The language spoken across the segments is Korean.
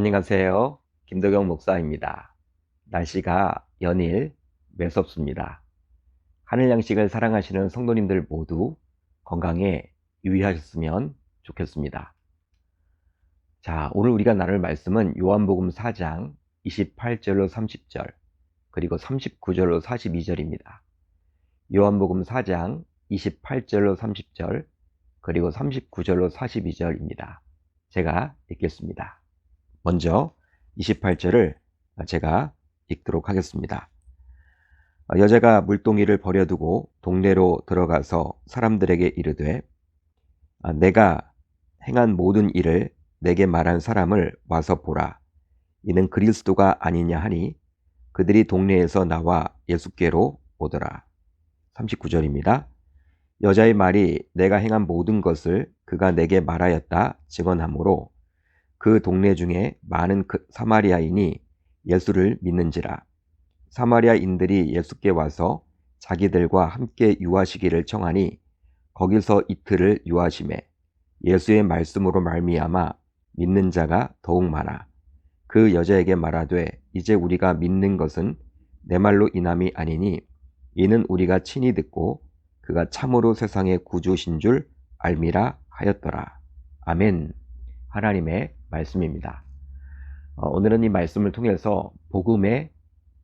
안녕하세요. 김도경 목사입니다. 날씨가 연일 매섭습니다. 하늘 양식을 사랑하시는 성도님들 모두 건강에 유의하셨으면 좋겠습니다. 자, 오늘 우리가 나눌 말씀은 요한복음 4장 28절로 30절, 그리고 39절로 42절입니다. 요한복음 4장 28절로 30절, 그리고 39절로 42절입니다. 제가 읽겠습니다. 먼저 28절을 제가 읽도록 하겠습니다. 여자가 물동이를 버려두고 동네로 들어가서 사람들에게 이르되 내가 행한 모든 일을 내게 말한 사람을 와서 보라. 이는 그리스도가 아니냐 하니 그들이 동네에서 나와 예수께로 오더라. 39절입니다. 여자의 말이 내가 행한 모든 것을 그가 내게 말하였다 증언하므로 그 동네 중에 많은 그 사마리아인이 예수를 믿는지라. 사마리아인들이 예수께 와서 자기들과 함께 유하시기를 청하니 거기서 이틀을 유하심에 예수의 말씀으로 말미암아 믿는 자가 더욱 많아. 그 여자에게 말하되 이제 우리가 믿는 것은 내 말로 인함이 아니니 이는 우리가 친히 듣고 그가 참으로 세상의 구주신 줄 알미라 하였더라. 아멘. 하나님의 말씀입니다. 어, 오늘은 이 말씀을 통해서 복음의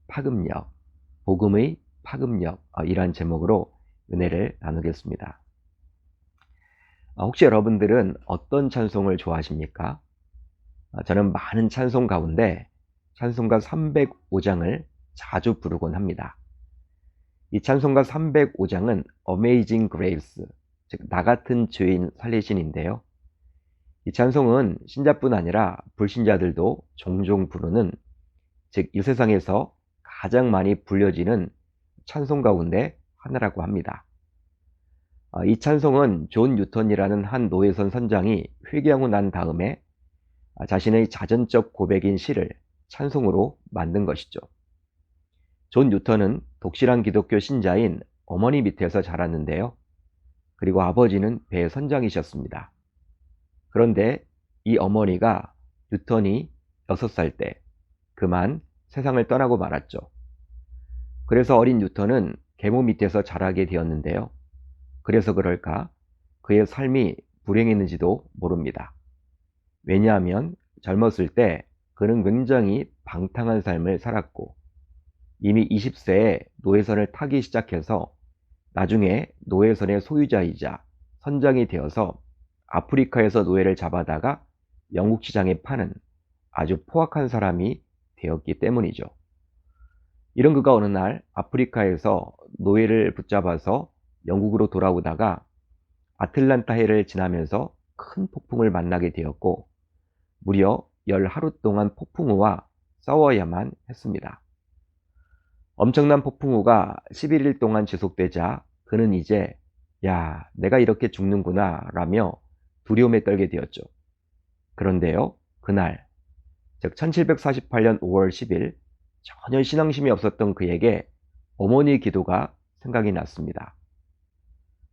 파급력, 복음의 파급력 어, 이러한 제목으로 은혜를 나누겠습니다. 어, 혹시 여러분들은 어떤 찬송을 좋아하십니까? 어, 저는 많은 찬송 가운데 찬송가 305장을 자주 부르곤 합니다. 이 찬송가 305장은 Amazing Grace, 즉, 나 같은 죄인 살리신인데요. 이 찬송은 신자뿐 아니라 불신자들도 종종 부르는, 즉, 이 세상에서 가장 많이 불려지는 찬송 가운데 하나라고 합니다. 아, 이 찬송은 존 뉴턴이라는 한 노예선 선장이 회개하고 난 다음에 자신의 자전적 고백인 시를 찬송으로 만든 것이죠. 존 뉴턴은 독실한 기독교 신자인 어머니 밑에서 자랐는데요. 그리고 아버지는 배 선장이셨습니다. 그런데 이 어머니가 뉴턴이 6살 때 그만 세상을 떠나고 말았죠. 그래서 어린 뉴턴은 계모 밑에서 자라게 되었는데요. 그래서 그럴까 그의 삶이 불행했는지도 모릅니다. 왜냐하면 젊었을 때 그는 굉장히 방탕한 삶을 살았고 이미 20세에 노예선을 타기 시작해서 나중에 노예선의 소유자이자 선장이 되어서 아프리카에서 노예를 잡아다가 영국 시장에 파는 아주 포악한 사람이 되었기 때문이죠. 이런 그가 어느 날 아프리카에서 노예를 붙잡아서 영국으로 돌아오다가 아틀란타 해를 지나면서 큰 폭풍을 만나게 되었고 무려 열 하루 동안 폭풍우와 싸워야만 했습니다. 엄청난 폭풍우가 11일 동안 지속되자 그는 이제 야 내가 이렇게 죽는구나 라며 두려움에 떨게 되었죠. 그런데요 그날 즉 1748년 5월 10일 전혀 신앙심이 없었던 그에게 어머니의 기도가 생각이 났습니다.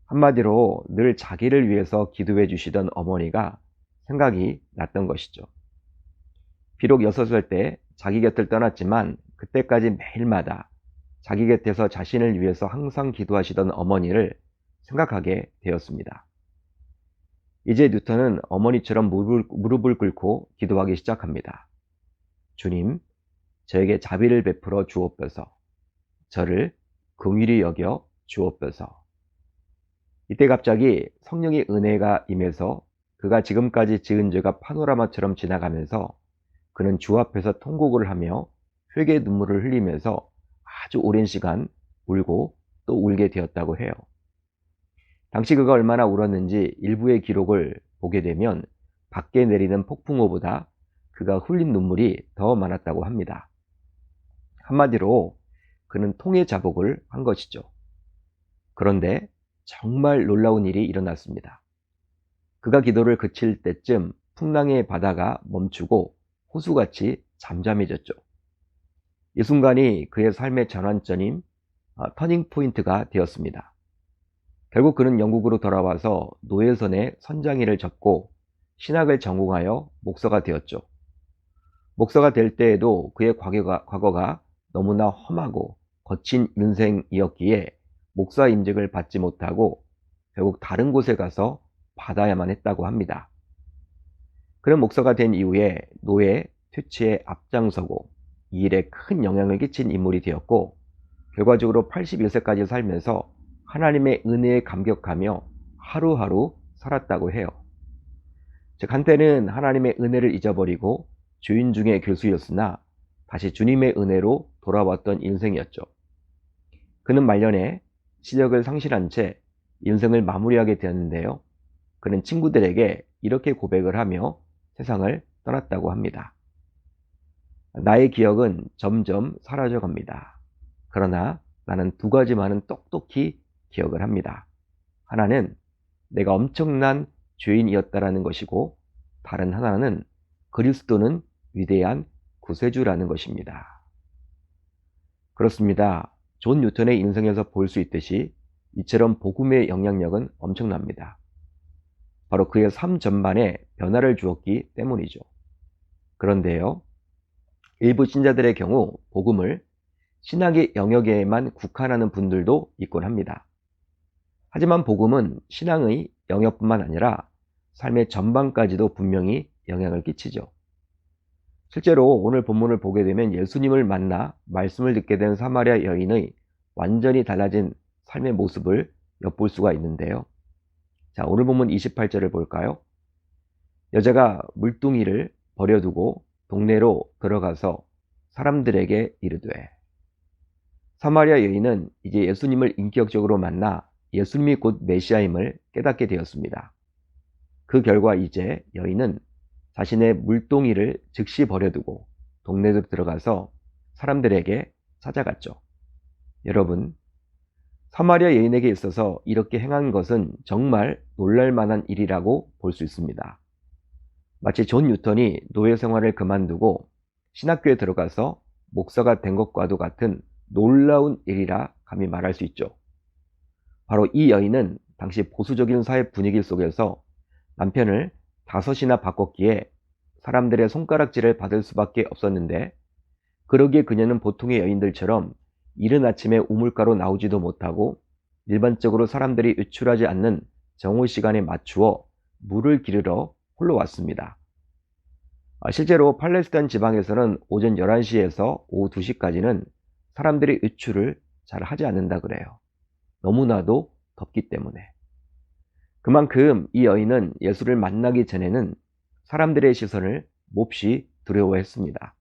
한마디로 늘 자기를 위해서 기도해 주시던 어머니가 생각이 났던 것이죠. 비록 6살 때 자기 곁을 떠났지만 그때까지 매일마다 자기 곁에서 자신을 위해서 항상 기도하시던 어머니를 생각하게 되었습니다. 이제 뉴턴은 어머니처럼 무릎을, 무릎을 꿇고 기도하기 시작합니다. 주님, 저에게 자비를 베풀어 주옵소서. 저를 긍휼히 여겨 주옵소서. 이때 갑자기 성령의 은혜가 임해서 그가 지금까지 지은 죄가 파노라마처럼 지나가면서 그는 주 앞에서 통곡을 하며 회개 눈물을 흘리면서 아주 오랜 시간 울고 또 울게 되었다고 해요. 당시 그가 얼마나 울었는지 일부의 기록을 보게 되면 밖에 내리는 폭풍우보다 그가 흘린 눈물이 더 많았다고 합니다. 한마디로 그는 통의 자복을 한 것이죠. 그런데 정말 놀라운 일이 일어났습니다. 그가 기도를 그칠 때쯤 풍랑의 바다가 멈추고 호수같이 잠잠해졌죠. 이 순간이 그의 삶의 전환점인 어, 터닝 포인트가 되었습니다. 결국 그는 영국으로 돌아와서 노예선의 선장일을 접고 신학을 전공하여 목사가 되었죠. 목사가 될 때에도 그의 과거가, 과거가 너무나 험하고 거친 인생이었기에 목사 임직을 받지 못하고 결국 다른 곳에 가서 받아야만 했다고 합니다. 그런 목사가 된 이후에 노예 퇴치에 앞장서고 이 일에 큰 영향을 끼친 인물이 되었고 결과적으로 81세까지 살면서 하나님의 은혜에 감격하며 하루하루 살았다고 해요. 즉 한때는 하나님의 은혜를 잊어버리고 주인 중의 교수였으나 다시 주님의 은혜로 돌아왔던 인생이었죠. 그는 말년에 시력을 상실한 채 인생을 마무리하게 되었는데요. 그는 친구들에게 이렇게 고백을 하며 세상을 떠났다고 합니다. 나의 기억은 점점 사라져 갑니다. 그러나 나는 두 가지만은 똑똑히 기억을 합니다. 하나는 내가 엄청난 죄인이었다라는 것이고 다른 하나는 그리스도는 위대한 구세주라는 것입니다. 그렇습니다. 존 뉴턴의 인생에서 볼 수 있듯이 이처럼 복음의 영향력은 엄청납니다. 바로 그의 삶 전반에 변화를 주었기 때문이죠. 그런데요, 일부 신자들의 경우 복음을 신학의 영역에만 국한하는 분들도 있곤 합니다. 하지만 복음은 신앙의 영역뿐만 아니라 삶의 전반까지도 분명히 영향을 끼치죠. 실제로 오늘 본문을 보게 되면 예수님을 만나 말씀을 듣게 된 사마리아 여인의 완전히 달라진 삶의 모습을 엿볼 수가 있는데요. 자, 오늘 본문 28절을 볼까요? 여자가 물뚱이를 버려두고 동네로 들어가서 사람들에게 이르되 사마리아 여인은 이제 예수님을 인격적으로 만나 예수님이 곧 메시아임을 깨닫게 되었습니다. 그 결과 이제 여인은 자신의 물동이를 즉시 버려두고 동네로 들어가서 사람들에게 찾아갔죠. 여러분, 사마리아 여인에게 있어서 이렇게 행한 것은 정말 놀랄만한 일이라고 볼 수 있습니다. 마치 존 뉴턴이 노예 생활을 그만두고 신학교에 들어가서 목사가 된 것과도 같은 놀라운 일이라 감히 말할 수 있죠. 바로 이 여인은 당시 보수적인 사회 분위기 속에서 남편을 다섯이나 바꿨기에 사람들의 손가락질을 받을 수밖에 없었는데 그러기에 그녀는 보통의 여인들처럼 이른 아침에 우물가로 나오지도 못하고 일반적으로 사람들이 유출하지 않는 정오 시간에 맞추어 물을 기르러 홀로 왔습니다. 아, 실제로 팔레스타인 지방에서는 오전 11시에서 오후 2시까지는 사람들이 외출을 잘 하지 않는다 그래요. 너무나도 덥기 때문에. 그만큼 이 여인은 예수를 만나기 전에는 사람들의 시선을 몹시 두려워했습니다.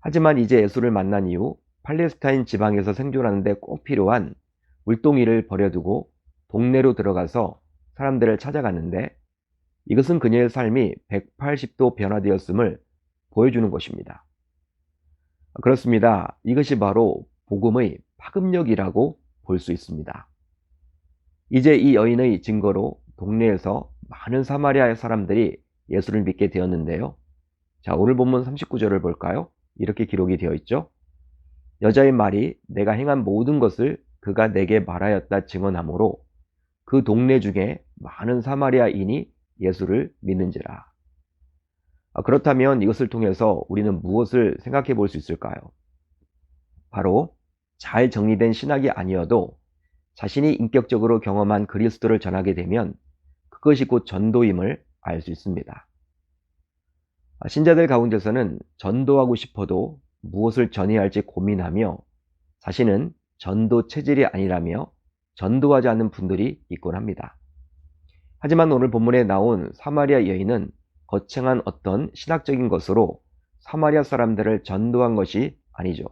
하지만 이제 예수를 만난 이후 팔레스타인 지방에서 생존하는데 꼭 필요한 물동이를 버려두고 동네로 들어가서 사람들을 찾아갔는데 이것은 그녀의 삶이 180도 변화되었음을 보여주는 것입니다. 그렇습니다. 이것이 바로 복음의 파급력이라고 볼 수 있습니다. 이제 이 여인의 증거로 동네에서 많은 사마리아 사람들이 예수를 믿게 되었는데요. 자, 오늘 본문 39절을 볼까요? 이렇게 기록이 되어 있죠. 여자의 말이 내가 행한 모든 것을 그가 내게 말하였다 증언하므로 그 동네 중에 많은 사마리아인이 예수를 믿는지라. 아, 그렇다면 이것을 통해서 우리는 무엇을 생각해 볼 수 있을까요? 바로 잘 정리된 신학이 아니어도 자신이 인격적으로 경험한 그리스도를 전하게 되면 그것이 곧 전도임을 알 수 있습니다. 아, 신자들 가운데서는 전도하고 싶어도 무엇을 전해야 할지 고민하며 자신은 전도 체질이 아니라며 전도하지 않는 분들이 있곤 합니다. 하지만 오늘 본문에 나온 사마리아 여인은 거창한 어떤 신학적인 것으로 사마리아 사람들을 전도한 것이 아니죠.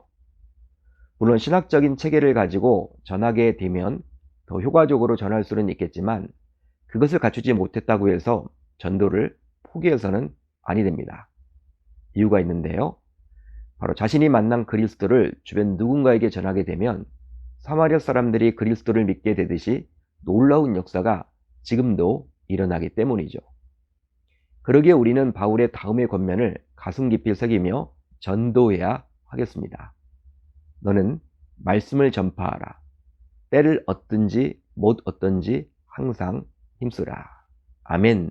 물론 신학적인 체계를 가지고 전하게 되면 더 효과적으로 전할 수는 있겠지만 그것을 갖추지 못했다고 해서 전도를 포기해서는 아니 됩니다. 이유가 있는데요. 바로 자신이 만난 그리스도를 주변 누군가에게 전하게 되면 사마리아 사람들이 그리스도를 믿게 되듯이 놀라운 역사가 지금도 일어나기 때문이죠. 그러기에 우리는 바울의 다음의 권면을 가슴 깊이 새기며 전도해야 하겠습니다. 너는 말씀을 전파하라. 때를 얻든지 못 얻든지 항상 힘쓰라. 아멘.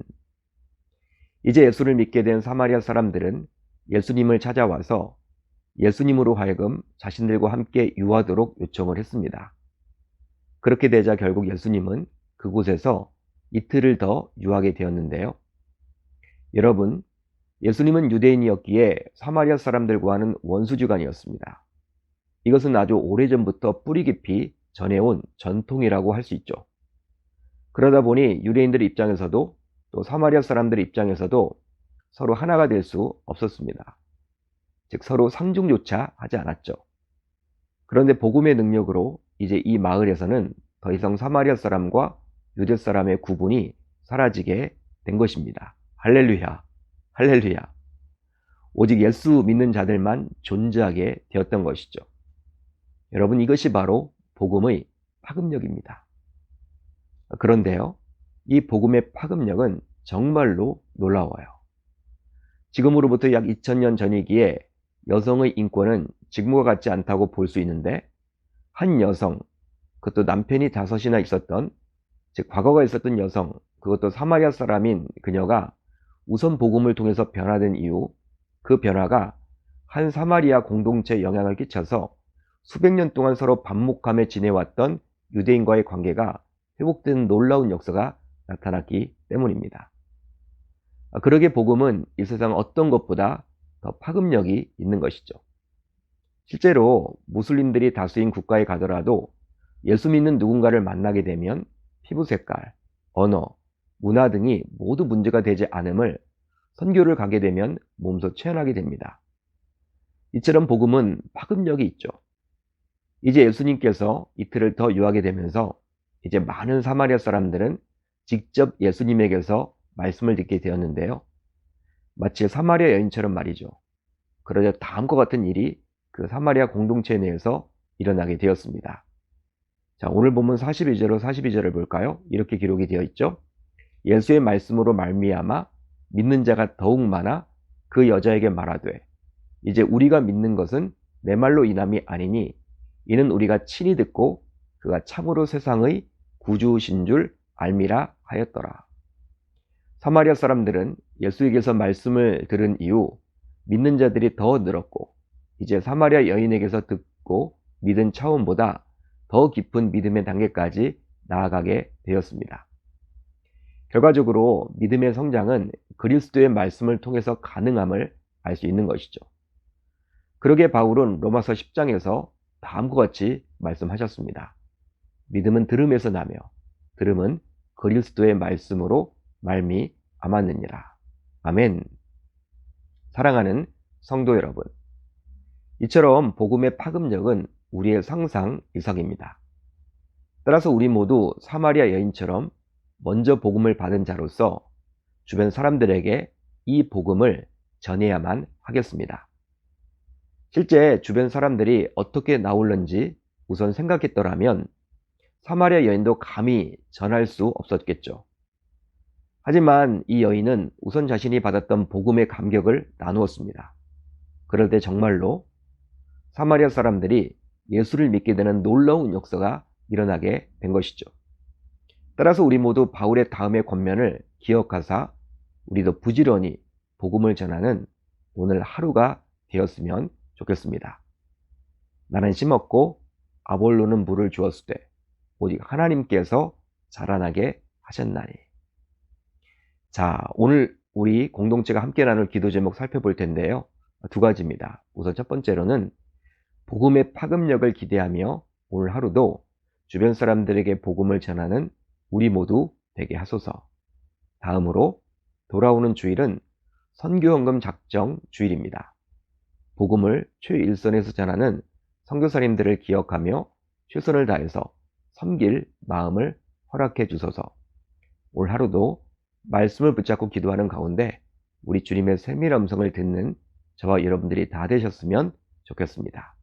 이제 예수를 믿게 된 사마리아 사람들은 예수님을 찾아와서 예수님으로 하여금 자신들과 함께 유하도록 요청을 했습니다. 그렇게 되자 결국 예수님은 그곳에서 이틀을 더 유하게 되었는데요. 여러분, 예수님은 유대인이었기에 사마리아 사람들과는 원수지간이었습니다. 이것은 아주 오래전부터 뿌리 깊이 전해온 전통이라고 할 수 있죠. 그러다 보니 유대인들 입장에서도 또 사마리아 사람들 입장에서도 서로 하나가 될 수 없었습니다. 즉 서로 상중조차 하지 않았죠. 그런데 복음의 능력으로 이제 이 마을에서는 더 이상 사마리아 사람과 유대 사람의 구분이 사라지게 된 것입니다. 할렐루야, 할렐루야. 오직 예수 믿는 자들만 존재하게 되었던 것이죠. 여러분 이것이 바로 복음의 파급력입니다. 그런데요, 이 복음의 파급력은 정말로 놀라워요. 지금으로부터 약 2000년 전이기에 여성의 인권은 지금과 같지 않다고 볼 수 있는데 한 여성, 그것도 남편이 다섯이나 있었던 즉 과거가 있었던 여성, 그것도 사마리아 사람인 그녀가 우선 복음을 통해서 변화된 이후 그 변화가 한 사마리아 공동체에 영향을 끼쳐서 수백 년 동안 서로 반목하며 지내왔던 유대인과의 관계가 회복된 놀라운 역사가 나타났기 때문입니다. 그러게 복음은 이 세상 어떤 것보다 더 파급력이 있는 것이죠. 실제로 무슬림들이 다수인 국가에 가더라도 예수 믿는 누군가를 만나게 되면 피부 색깔, 언어, 문화 등이 모두 문제가 되지 않음을 선교를 가게 되면 몸소 체현하게 됩니다. 이처럼 복음은 파급력이 있죠. 이제 예수님께서 이틀을 더 유하게 되면서 이제 많은 사마리아 사람들은 직접 예수님에게서 말씀을 듣게 되었는데요. 마치 사마리아 여인처럼 말이죠. 그러자 다음과 같은 일이 그 사마리아 공동체 내에서 일어나게 되었습니다. 자, 오늘 보면 42절로 42절을 볼까요? 이렇게 기록이 되어 있죠. 예수의 말씀으로 말미암아 믿는 자가 더욱 많아 그 여자에게 말하되 이제 우리가 믿는 것은 내 말로 인함이 아니니 이는 우리가 친히 듣고 그가 참으로 세상의 구주신 줄 알미라 하였더라. 사마리아 사람들은 예수에게서 말씀을 들은 이후 믿는 자들이 더 늘었고 이제 사마리아 여인에게서 듣고 믿은 차원보다 더 깊은 믿음의 단계까지 나아가게 되었습니다. 결과적으로 믿음의 성장은 그리스도의 말씀을 통해서 가능함을 알 수 있는 것이죠. 그러게 바울은 로마서 10장에서 다음과 같이 말씀하셨습니다. 믿음은 들음에서 나며 들음은 그리스도의 말씀으로 말미 암았느니라. 아멘. 사랑하는 성도 여러분. 이처럼 복음의 파급력은 우리의 상상 이상입니다. 따라서 우리 모두 사마리아 여인처럼 먼저 복음을 받은 자로서 주변 사람들에게 이 복음을 전해야만 하겠습니다. 실제 주변 사람들이 어떻게 나올는지 우선 생각했더라면 사마리아 여인도 감히 전할 수 없었겠죠. 하지만 이 여인은 우선 자신이 받았던 복음의 감격을 나누었습니다. 그럴 때 정말로 사마리아 사람들이 예수를 믿게 되는 놀라운 역사가 일어나게 된 것이죠. 따라서 우리 모두 바울의 다음의 권면을 기억하사 우리도 부지런히 복음을 전하는 오늘 하루가 되었으면 좋겠습니다. 나는 심었고 아볼로는 물을 주었을 때 오직 하나님께서 자라나게 하셨나니. 자, 오늘 우리 공동체가 함께 나눌 기도 제목 살펴볼 텐데요. 두 가지입니다. 우선 첫 번째로는 복음의 파급력을 기대하며 오늘 하루도 주변 사람들에게 복음을 전하는 우리 모두 되게 하소서. 다음으로 돌아오는 주일은 선교헌금 작정 주일입니다. 복음을 최일선에서 전하는 선교사님들을 기억하며 최선을 다해서 섬길 마음을 허락해 주소서. 올 하루도 말씀을 붙잡고 기도하는 가운데 우리 주님의 세밀 음성을 듣는 저와 여러분들이 다 되셨으면 좋겠습니다.